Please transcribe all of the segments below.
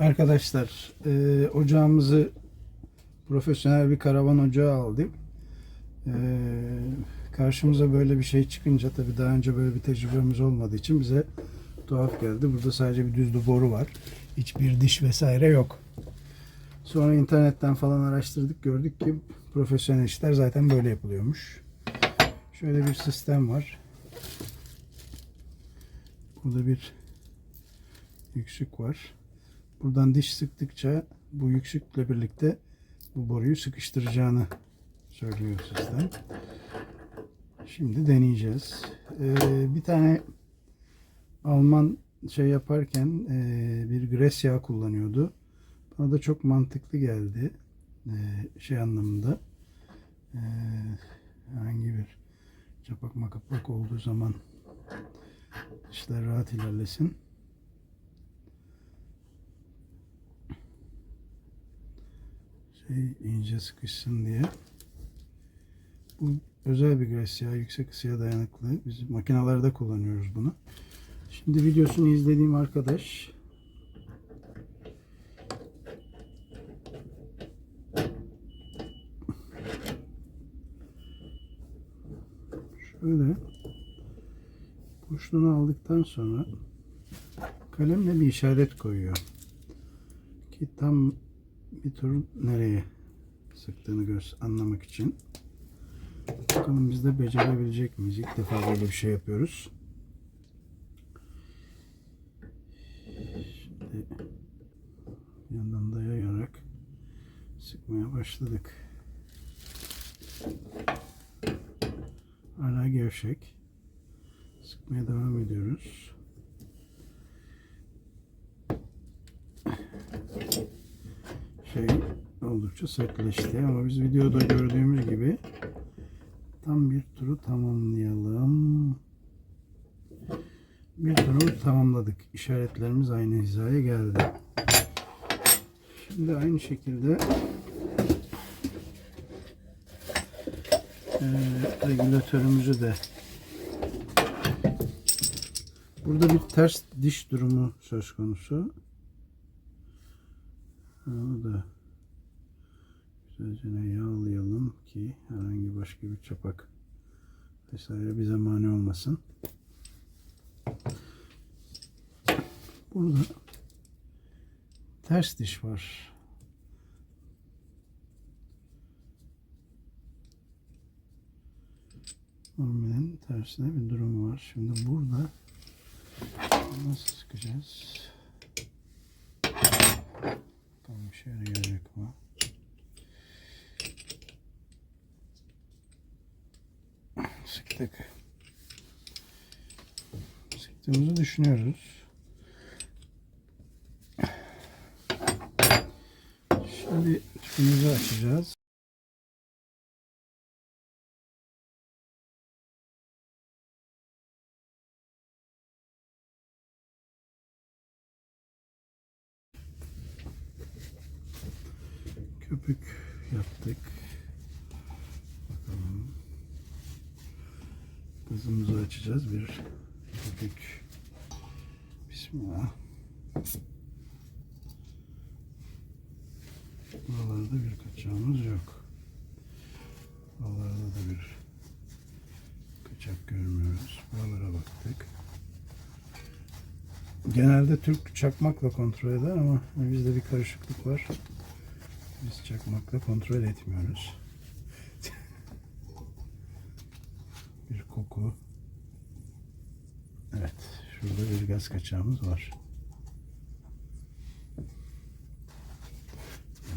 Arkadaşlar e, ocağımızı profesyonel bir karavan ocağı aldık. E, karşımıza böyle bir şey çıkınca tabii daha önce böyle bir tecrübemiz olmadığı için bize tuhaf geldi. Burada sadece bir düz bir boru var. Hiçbir diş vesaire yok. Sonra internetten falan araştırdık gördük ki profesyonel işler zaten böyle yapılıyormuş. Şöyle bir sistem var. Burada bir yüksük var. Buradan diş sıktıkça bu yüksükle birlikte bu boruyu sıkıştıracağını söylüyor sistem. Şimdi deneyeceğiz. Ee, bir tane Alman şey yaparken e, bir gres yağı kullanıyordu. Bana da çok mantıklı geldi. E, şey anlamında. E, herhangi bir çapak makapak olduğu zaman işler rahat ilerlesin. Şey ince sıkışsın diye. Bu özel bir gres yağı, yüksek ısıya dayanıklı. Biz makinalarda kullanıyoruz bunu. Şimdi videosunu izlediğim arkadaş şöyle boşluğunu aldıktan sonra kalemle bir işaret koyuyor. Ki tam bir tur nereye sıktığını göz anlamak için. Bakalım biz de becerebilecek miyiz? İlk defa böyle bir şey yapıyoruz. Şimdi bir yandan da yayarak sıkmaya başladık. Hala gevşek. Sıkmaya devam ediyoruz. Şey oldukça sertleşti ama biz videoda gördüğümüz gibi tam bir turu tamamlayalım. Bir turu tamamladık. İşaretlerimiz aynı hizaya geldi. Şimdi aynı şekilde eee, regülatörümüzü de burada bir ters diş durumu söz konusu. Ha, O da güzelce yağlayalım ki herhangi başka bir çapak vesaire bize mani olmasın. Burada ters diş var. Normalin tersine bir durum var. Şimdi burada nasıl sıkacağız? Bakalım işe yarayacak mı? Sıktık. Sıktığımızı düşünüyoruz. Şimdi tüpümüzü açacağız. Köpük yaptık. Bakalım. Kızımızı açacağız. Bir köpük. Bismillah. Buralarda bir kaçağımız yok. Buralarda da bir kaçak görmüyoruz. Buralara baktık. Genelde Türk çakmakla kontrol eder ama bizde bir karışıklık var. Biz çakmakla kontrol etmiyoruz. bir koku. Evet, şurada bir gaz kaçağımız var.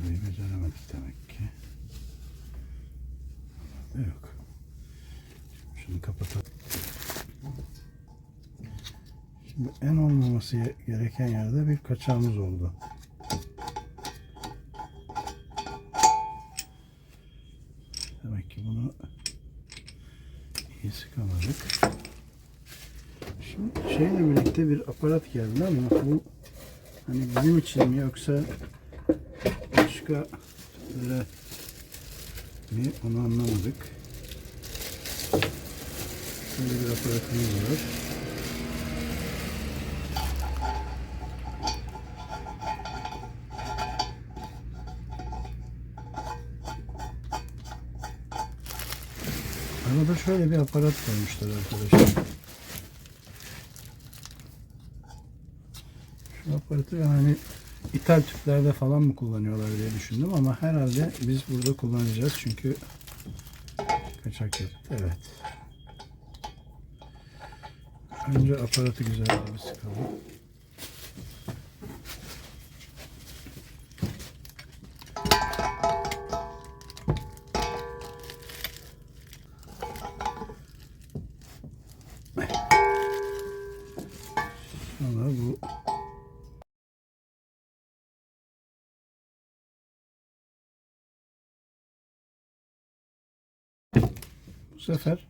Burayı beceremedik demek ki. Burada yok. Şimdi şunu kapatalım. Şimdi en olmaması gereken yerde bir kaçağımız oldu. Demek ki bunu iyi sıkamadık. Şimdi şeyle birlikte bir aparat geldi ama bu hani bizim için mi yoksa başka türlü mi onu anlamadık. Böyle bir aparatımız var. Arada şöyle bir aparat koymuşlar arkadaşlar. Şu aparatı yani ithal tüplerde falan mı kullanıyorlar diye düşündüm ama herhalde biz burada kullanacağız çünkü kaçak yaptı. Evet. Önce aparatı güzel bir sıkalım. Sefer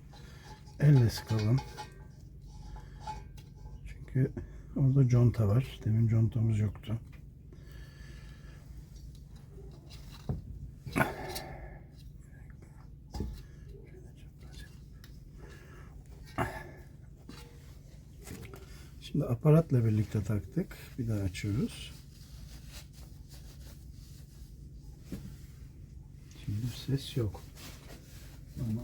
elle sıkalım. Çünkü orada conta var. Demin contamız yoktu. Şimdi aparatla birlikte taktık. Bir daha açıyoruz. Şimdi ses yok. Ama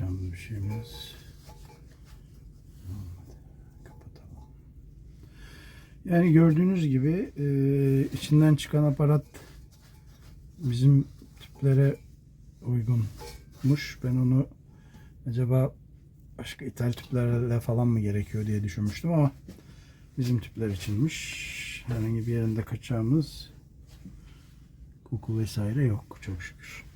an bir şeyimiz. Kapatalım. Yani gördüğünüz gibi e, içinden çıkan aparat bizim tiplere uygunmuş. Ben onu acaba başka ithal tüplerle falan mı gerekiyor diye düşünmüştüm ama bizim tüpler içinmiş. Herhangi bir yerinde kaçağımız koku vesaire yok çok şükür.